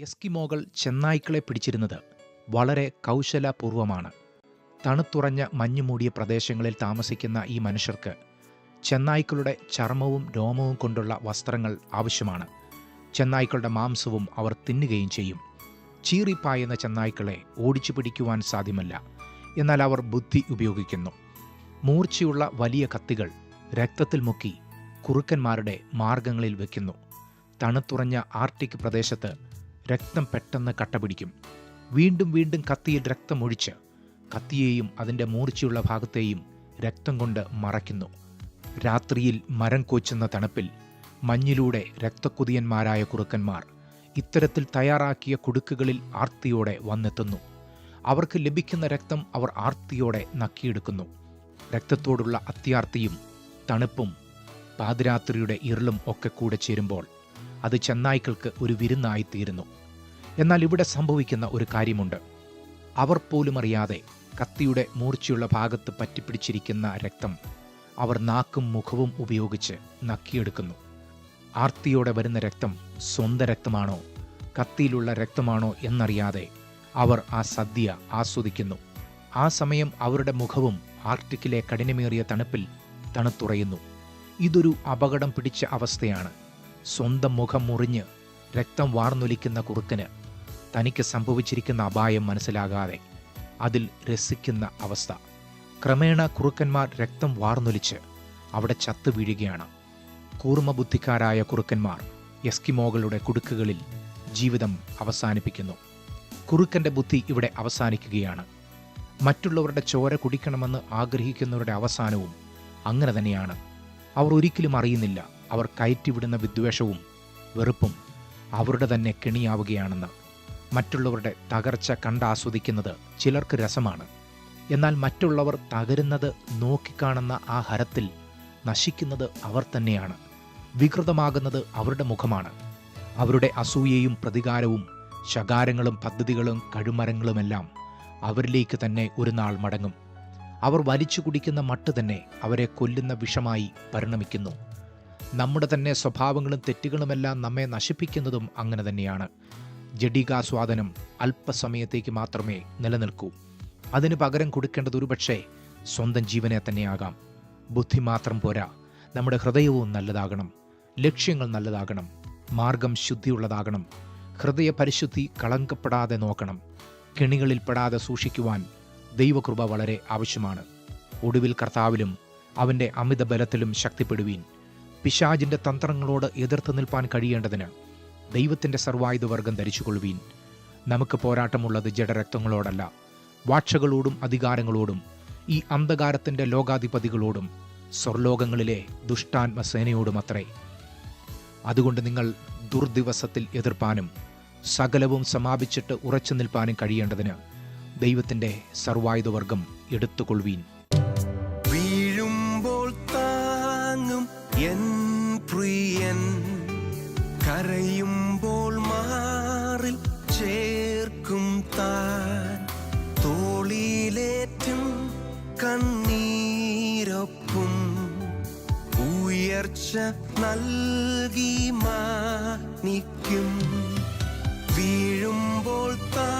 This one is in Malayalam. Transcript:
എസ്കിമോകൾ ചെന്നായ്ക്കളെ പിടിച്ചിരുന്നത് വളരെ കൗശലപൂർവമാണ്. തണുത്തുറഞ്ഞ മഞ്ഞുമൂടിയ പ്രദേശങ്ങളിൽ താമസിക്കുന്ന ഈ മനുഷ്യർക്ക് ചെന്നായ്ക്കളുടെ ചർമ്മവും രോമവും കൊണ്ടുള്ള വസ്ത്രങ്ങൾ ആവശ്യമാണ്. ചെന്നായ്ക്കളുടെ മാംസവും അവർ തിന്നുകയും ചെയ്യും. ചീറിപ്പായുന്ന ചെന്നായ്ക്കളെ ഓടിച്ചു പിടിക്കുവാൻ സാധ്യമല്ല. എന്നാൽ അവർ ബുദ്ധി ഉപയോഗിക്കുന്നു. മൂർച്ചയുള്ള വലിയ കത്തികൾ രക്തത്തിൽ മുക്കി കുറുക്കന്മാരുടെ മാർഗങ്ങളിൽ വയ്ക്കുന്നു തണുത്തുറഞ്ഞ ആർട്ടിക് പ്രദേശത്ത് രക്തം പെട്ടെന്ന് കട്ട പിടിക്കും വീണ്ടും വീണ്ടും കത്തിയിൽ രക്തമൊഴിച്ച് കത്തിയെയും അതിന്റെ മൂർച്ചയുള്ള ഭാഗത്തെയും രക്തം കൊണ്ട് മറയ്ക്കുന്നു. രാത്രിയിൽ മരം കോച്ചുന്ന തണുപ്പിൽ മഞ്ഞിലൂടെ രക്തക്കുതിയന്മാരായ കുറുക്കന്മാർ ഇത്തരത്തിൽ തയ്യാറാക്കിയ കുടുക്കുകളിൽ ആർത്തിയോടെ വന്നെത്തുന്നു. അവർക്ക് ലഭിക്കുന്ന രക്തം അവർ ആർത്തിയോടെ നക്കിയെടുക്കുന്നു. രക്തത്തോടുള്ള അത്യാർത്തിയും തണുപ്പും പാതിരാത്രിയുടെ ഇരുളും ഒക്കെ കൂടെ ചേരുമ്പോൾ അത് ചെന്നായ്ക്കൾക്ക് ഒരു വിരുന്നായിത്തീരുന്നു. എന്നാൽ ഇവിടെ സംഭവിക്കുന്ന ഒരു കാര്യമുണ്ട്. അവർ പോലും അറിയാതെ കത്തിയുടെ മൂർച്ചയുള്ള ഭാഗത്ത് പറ്റിപ്പിടിച്ചിരിക്കുന്ന രക്തം അവർ നാക്കും മുഖവും ഉപയോഗിച്ച് നക്കിയെടുക്കുന്നു. ആർത്തിയോടെ വരുന്ന രക്തം സ്വന്തം രക്തമാണോ കത്തിയിലുള്ള രക്തമാണോ എന്നറിയാതെ അവർ ആ സദ്യ ആസ്വദിക്കുന്നു. ആ സമയം അവരുടെ മുഖവും ആർട്ടിക്കിലെ കഠിനമേറിയ തണുപ്പിൽ തണുത്തുറയുന്നു. ഇതൊരു അപകടം പിടിച്ച അവസ്ഥയാണ്. സ്വന്തം മുഖം മുറിഞ്ഞ് രക്തം വാർന്നൊലിക്കുന്ന കുറുക്കന് തനിക്ക് സംഭവിച്ചിരിക്കുന്ന അപായം മനസ്സിലാകാതെ അതിൽ രസിക്കുന്ന അവസ്ഥ. ക്രമേണ കുറുക്കന്മാർ രക്തം വാർന്നൊലിച്ച് അവിടെ ചത്തു വീഴുകയാണ്. കൂർമ്മബുദ്ധിക്കാരായ കുറുക്കന്മാർ എസ്കിമോകളുടെ കുടുക്കുകളിൽ ജീവിതം അവസാനിപ്പിക്കുന്നു. കുറുക്കന്റെ ബുദ്ധി ഇവിടെ അവസാനിക്കുകയാണ്. മറ്റുള്ളവരുടെ ചോര കുടിക്കണമെന്ന് ആഗ്രഹിക്കുന്നവരുടെ അവസാനവും അങ്ങനെ തന്നെയാണ്. അവർ ഒരിക്കലും അറിയുന്നില്ല അവർ കയറ്റിവിടുന്ന വിദ്വേഷവും വെറുപ്പും അവരുടെ തന്നെ കെണിയാവുകയാണെന്ന് മറ്റുള്ളവരുടെ തകർച്ച കണ്ടാസ്വദിക്കുന്നത് ചിലർക്ക് രസമാണ്. എന്നാൽ മറ്റുള്ളവർ തകരുന്നത് നോക്കിക്കാണുന്ന ആ ഹരത്തിൽ നശിക്കുന്നത് അവർ തന്നെയാണ്. വികൃതമാകുന്നത് അവരുടെ മുഖമാണ്. അവരുടെ അസൂയയും പ്രതികാരവും ശകാരങ്ങളും പദ്ധതികളും കഴുമരങ്ങളുമെല്ലാം അവരിലേക്ക് തന്നെ ഒരു നാൾ മടങ്ങും. അവർ വലിച്ചു കുടിക്കുന്ന മട്ട് തന്നെ അവരെ കൊല്ലുന്ന വിഷമായി പരിണമിക്കുന്നു. നമ്മുടെ തന്നെ സ്വഭാവങ്ങളും തെറ്റുകളുമെല്ലാം നമ്മെ നശിപ്പിക്കുന്നതും അങ്ങനെ തന്നെയാണ്. ജഡികാസ്വാദനം അല്പസമയത്തേക്ക് മാത്രമേ നിലനിൽക്കൂ. അതിന് പകരം കൊടുക്കേണ്ടത് ഒരുപക്ഷെ സ്വന്തം ജീവനെ തന്നെയാകാം. ബുദ്ധി മാത്രം പോരാ. നമ്മുടെ ഹൃദയവും നല്ലതാകണം. ലക്ഷ്യങ്ങൾ നല്ലതാകണം. മാർഗം ശുദ്ധിയുള്ളതാകണം. ഹൃദയ പരിശുദ്ധി കളങ്കപ്പെടാതെ നോക്കണം. കെണികളിൽപ്പെടാതെ സൂക്ഷിക്കുവാൻ ദൈവകൃപ വളരെ ആവശ്യമാണ്. ഒടുവിൽ കർത്താവിലും അവന്റെ അമിത ബലത്തിലും ശക്തിപ്പെടുവീൻ. പിശാജിന്റെ തന്ത്രങ്ങളോട് എതിർത്ത് നിൽപ്പാൻ കഴിയേണ്ടതിന് ദൈവത്തിന്റെ സർവായുധവർഗം ധരിച്ചുകൊള്ളുവീൻ. നമുക്ക് പോരാട്ടമുള്ളത് ജഡരക്തങ്ങളോടല്ല വാക്ഷകളോടും അധികാരങ്ങളോടും ഈ അന്ധകാരത്തിന്റെ ലോകാധിപതികളോടും സ്വർലോകങ്ങളിലെ ദുഷ്ടാത്മസേനയോടും അത്രേ അതുകൊണ്ട് നിങ്ങൾ ദുർദിവസത്തിൽ എതിർപ്പാനും സകലവും സമാപിച്ചിട്ട് ഉറച്ചു നിൽപ്പാനും കഴിയേണ്ടതിന് ദൈവത്തിന്റെ സർവായുധവർഗം എടുത്തുകൊള്ളുവീൻ. വീഴുമ്പോൾ താങ്ങും കരയുമ്പോൾ മാറിൽ ചേർക്കും താൻ. തോളിയിലേറ്റും കണ്ണീരൊപ്പും ഉയർച്ച നൽകി മാനിക്കും. വീഴുമ്പോൾ താ